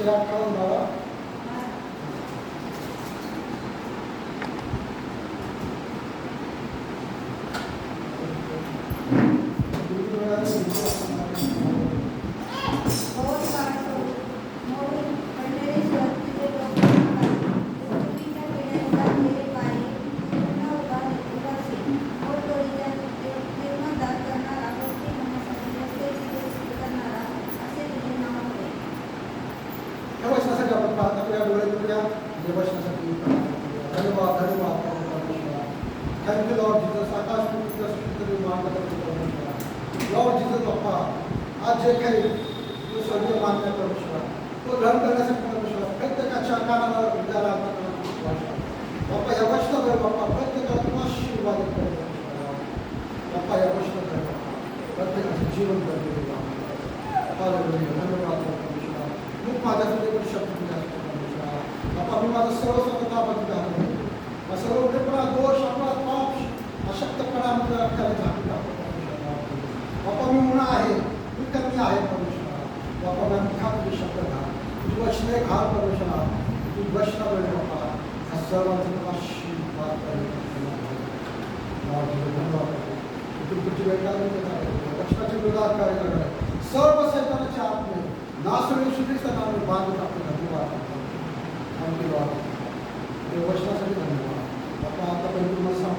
एकशे अठ्ठावन्न बारा आपल्या डोळ्यात या या वचनासाठी धन्यवाद धन्यवाद थँक्यू लॉर्ड जीसस आकाश लॉर्ड जीसस बाप्पा आज जे काही तू स्वर्गीय मान्य परमेश्वर तो ग्रहण करण्यासाठी परमेश्वर प्रत्येकाच्या कानाला हृदयाला बाप्पा या वचनावर बाप्पा प्रत्येकाला तू आशीर्वादित कर परमेश्वरा. बाप्पा या वचनावर बाप्पा प्रत्येकाचं जीवन करते हालेलुया धन्यवाद परमेश्वरा मी माझ्यासाठी पण शब्द मी माझं सर्व स्वतः बघितलं आहे सर्व उघडपणा दोष आपला पाप अशक्तपणा म्हणजे अख्याला झाकून टाकतो परमेश्वरा बाप्पा मी म्हणा आहे मी कमी आहे परमेश्वरा बाप्पा मी खा तुझे शब्द घा तुझी वचने घाल परमेश्वरा तुझी वचना वेळ बाप्पा हा सर्वांचा आशीर्वाद धन्यवाद तू तुझी वेळ वचनाचे विरोधात कार्य करणार सर्व सैतानाच्या आत्मे नासळी श्रीकृष्णांना आम्ही बांधून टाकतो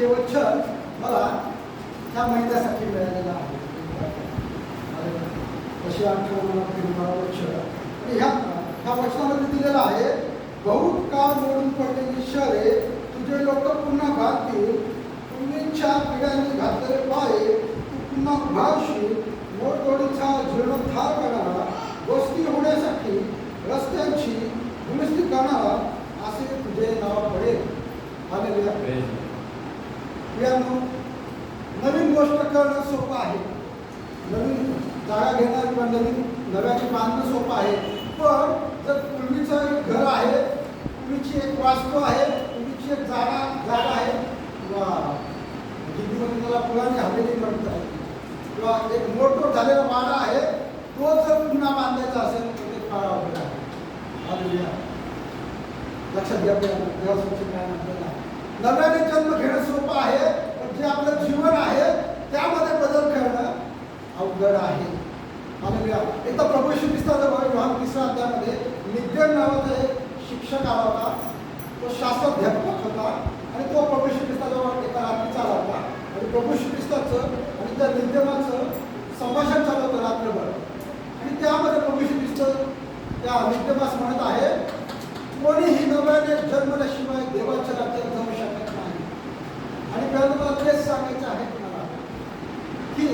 ते वचन मला त्या महिन्यासाठी मिळालेलं आहे. तशी आठवण वचन आणि ह्या ह्या वचनामध्ये दिलेलं आहे बहुत काळ मोडून पडलेली शहरे तुझे लोक पुन्हा घालतील पूर्वीच्या पिढ्यांनी घातलेले पाय तू पुन्हा उभारशील मोडतोडीचा जीर्णोद्धार करणारा गोष्टी होण्यासाठी रस्त्यांची दुरुस्ती करणारा असे तुझे नाव पडेल. आलेले प्रियांनो नवीन गोष्ट करणं सोपं आहे. नवीन जागा घेणं किंवा नवीन नव्याने बांधणं सोपं आहे. पण जर पूर्वीचं एक घर आहे पूर्वीची एक वास्तू आहे पूर्वीची एक जागा जागा आहे किंवा हिंदीमध्ये म्हणजे त्याला पुराणी हवेली आहे किंवा एक मोठं झालेला वाडा आहे तो जर पुन्हा बांधायचा असेल तर ते फार अवघड आहे. लक्षात घ्या देवाचं नव्याने जन्म घेणं सोपं आहे पण जे आपलं जीवन आहे त्यामध्ये बदल करणं अवघड आहे हालेलुया. एकदा प्रभू श्री ख्रिस्ताजवळ योहान तिसऱ्या अध्यायामध्ये निग्गन नावाचा एक शिक्षक आला होता तो शास्त्राध्यापक होता आणि तो प्रभू श्री ख्रिस्ताजवळ एका रात्रीचा आला होता आणि प्रभू श्री ख्रिस्ताचं आणि त्या नित्यमाचं संभाषण चालू होतं रात्रभर. आणि त्यामध्ये प्रभू श्री त्या नित्यमास म्हणत आहे कोणीही नव्याने जन्मल्याशिवाय देवाच्या राज्यात जाऊ शकत नाही. आणि पहिल्यांदा मला तेच सांगायचं आहे तुम्हाला की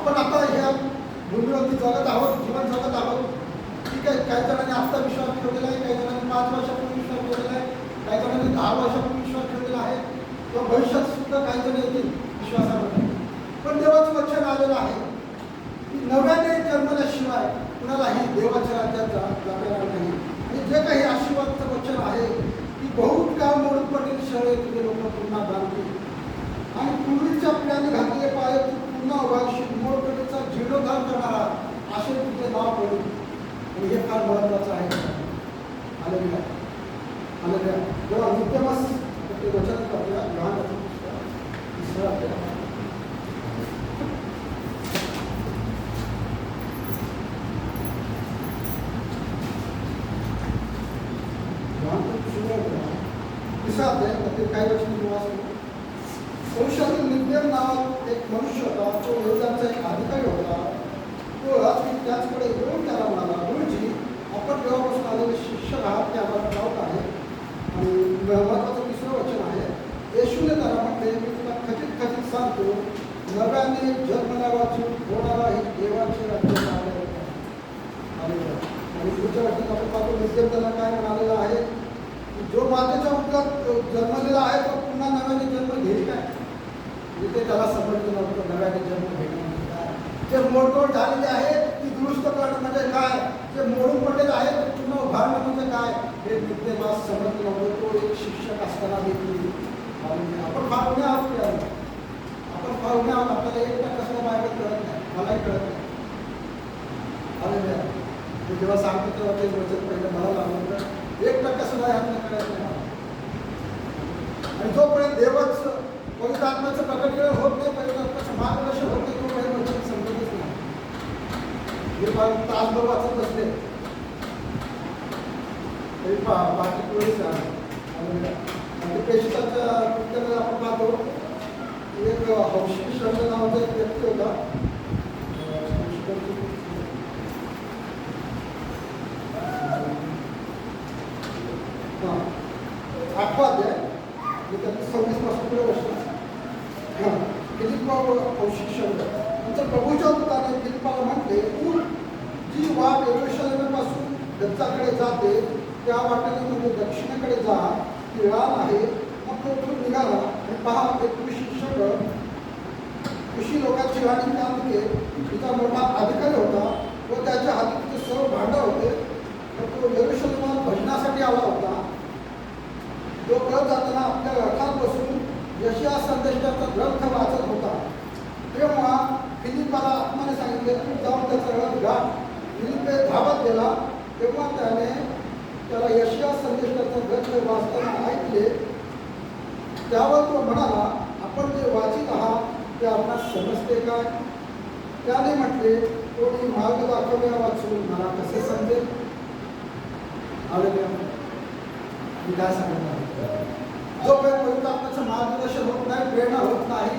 आपण आता ह्या भूमीवरती जगत आहोत जीवन जगत आहोत. ठीक आहे काही जणांनी आत्ता विश्वास ठेवलेला आहे काही जणांनी पाच वर्षापूर्वी विश्वास ठेवलेला आहे काही जणांनी दहा वर्षापूर्वी विश्वास ठेवलेला आहे. किंवा भविष्यात सुद्धा काही जण येतील विश्वासावर पण देवाचं वचन आलेलं आहे की नव्याने जन्मल्याशिवाय कुणालाही देवाच्या राज्यात जा जाणार नाही. आणि जे काही आशीर्वादचं वचन आहे की बहुत काम मोडून पडलेली शहरे तुझे लोक पुन्हा बांधतील आणि पूर्वीच्या पिढ्याने घातले पाय तू पुन्हा उभारशील मोडपडीचा जीर्णोद्धार करणारा असे तुझे नाव पडेल आणि हे फार महत्वाचं आहे आलेल्या आलेल्या जेव्हा नित्यमस ते वचन आपल्या लहान तिसरं आपल्याला तिसरा अध्याय त्यातील काही वर्ष निवास भविष्यातील निव्यन नावात एक मनुष्य होता तो योगाचा एक अधिकारी होता तो रात्री त्याचकडे येऊन त्याला म्हणाला गुरुजी आपण जेव्हापासून आलेले शिक्षक आहात ते आम्हाला ठाऊक आहे आणि महत्वाचं तिसरं वचन आहे येशूने त्याला म्हटले मी तुला खचित खचित सांगतो नव्याने जन्मल्यावाची होणारा ही देवाचे राज्य आणि आणि पुढच्या वाटत आपण पाहतो निवेदन त्यांना काय म्हणालेला आहे? की जो मातेच्या उदरात जन्मलेला आहे तो पुन्हा नव्याने जन्म घेईल काय? म्हणजे ते त्याला समजलं नव्हतं नव्याने जन्म घेणं ते मोठमोठ झालेले मोडतोड ती दुरुस्त करणं म्हणजे काय जे मोडून पडलेलं आहे ते पुन्हा उभारणं म्हणजे काय हे नित्यवास समजलं नव्हतं तो एक शिक्षक असताना देखील पाहुणे- आपण पाहुणे आहोत की नाही? आपण पाहुणे आहोत आपल्याला एक टक्का सुद्धा बाहेर कळत नाही मलाही कळत नाही हालेलुया. मी जेव्हा सांगतो तेव्हा ते वचन पहिलं मला लागलं तर एक टक्का सुद्धा यातनं करायचं नाही. आणि जोपर्यंत देवच पवित्र आत्म्याचं प्रकटीकरण होत नाही पवित्र आत्म्याचं मार्गदर्शन होत नाही तोपर्यंत वचन समजतच नाही. मी पण तासभर वाचत बसले. तरी पा बाकी कोणीच आणि पेशंटाच्या पुस्तकात आपण पाहतो एक हौशी शब्द नावाचा एक व्यक्ती होता हां आठवा अध्याय मी त्यात सव्वीसपासून पुढे वर्ष हां फिलिप हौशी नंतर प्रभूच्या दूताने फिलिपाला म्हटले तू जी वाट येरुशलेमापासून गच्चाकडे जाते त्या वाटेने म्हणजे दक्षिणेकडे जा ती रान आहे मग तो उठून निघाला आणि पहा एक कृषी शिक्षक कृषी लोकांची राणी त्यामध्ये तिचा मोठा अधिकारी होता व त्याच्या हाती तिचे सर्व भांडं होते तर तो येरुशलेमात भजनासाठी तो जाताना आपल्या रथात बसून यशिया संदेशाचा ग्रंथ वाचत होता. तेव्हा फिलिपाला आत्माने सांगितले तू जाऊन त्याचा रथ गाठ फिलिप धावत गेला. तेव्हा त्याने त्याला यशया संदेशाचा ग्रंथ वाचताना ऐकले. त्यावर तो म्हणाला आपण जे वाचित आहात ते आपणास समजते काय? त्याने म्हटले कोणी मार्ग दाखवल्या वाचून मला कसे समजेल? आलेल्या मी काय सांगणार जोपर्यंत पवित्र मार्गदर्शन होत नाही प्रेरणा होत नाही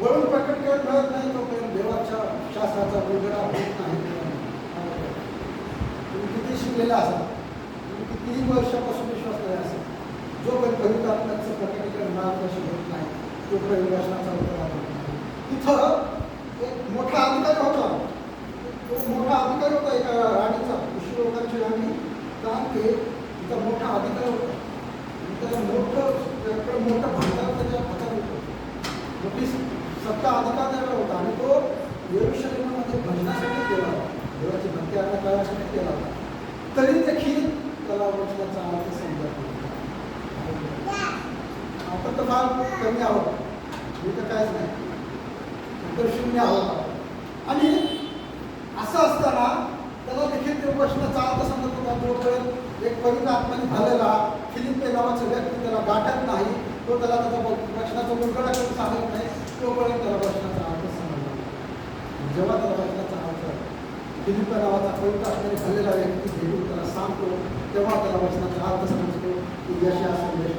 वळून प्रकटीकरण मिळत नाही तोपर्यंत देवाच्या शास्त्राचा उलगडा होत नाही. तुम्ही किती शिकलेला असाल तुम्ही कितीही वर्षापासून विश्वास केला असेल जोपर्यंत पवित्र प्रकटीकरण मार्गदर्शन होत नाही तोपर्यंत वचनाचा उलगडा होत नाही. तिथं एक मोठा अधिकारी होता. तो मोठा अधिकारी होता एका राणीचा कृषी लोकांची राणी. कारण की तिचा मोठा अधिकारी होता. त्याला मोठं त्याकडे मोठं भांडार त्याच्या हातात होतं. मोठी सत्ता अधिकार त्याला होता आणि तो येरुशलेमामध्ये भजनासाठी गेला होता. देवाची भक्ती आता करण्यासाठी गेला होता. तरी देखील त्याला वचनाचा अर्थ समजत आपण तर फार कमी आहोत. मी तर काहीच नाही. तर शून्य आहोत. आणि असं असताना त्याला देखील ते वचनाचा अर्थ समजत होता जोपर्यंत एक पवित्र आत्म्याने झालेला. फिलिपे नावाचा व्यक्ती त्याला गाठत नाही तो त्याला त्याचा प्रश्नाचा मुलगडा करून सांगत नाही तोपर्यंत त्याला प्रश्नाचा अर्थ समजला नाही. जेव्हा त्याला वचनाचा अर्थ फिलिप नावाचा पवित्र आत्म्याने झालेला व्यक्ती भेटून त्याला सांगतो तेव्हा त्याला वचनाचा अर्थ समजतो की यशा संदेश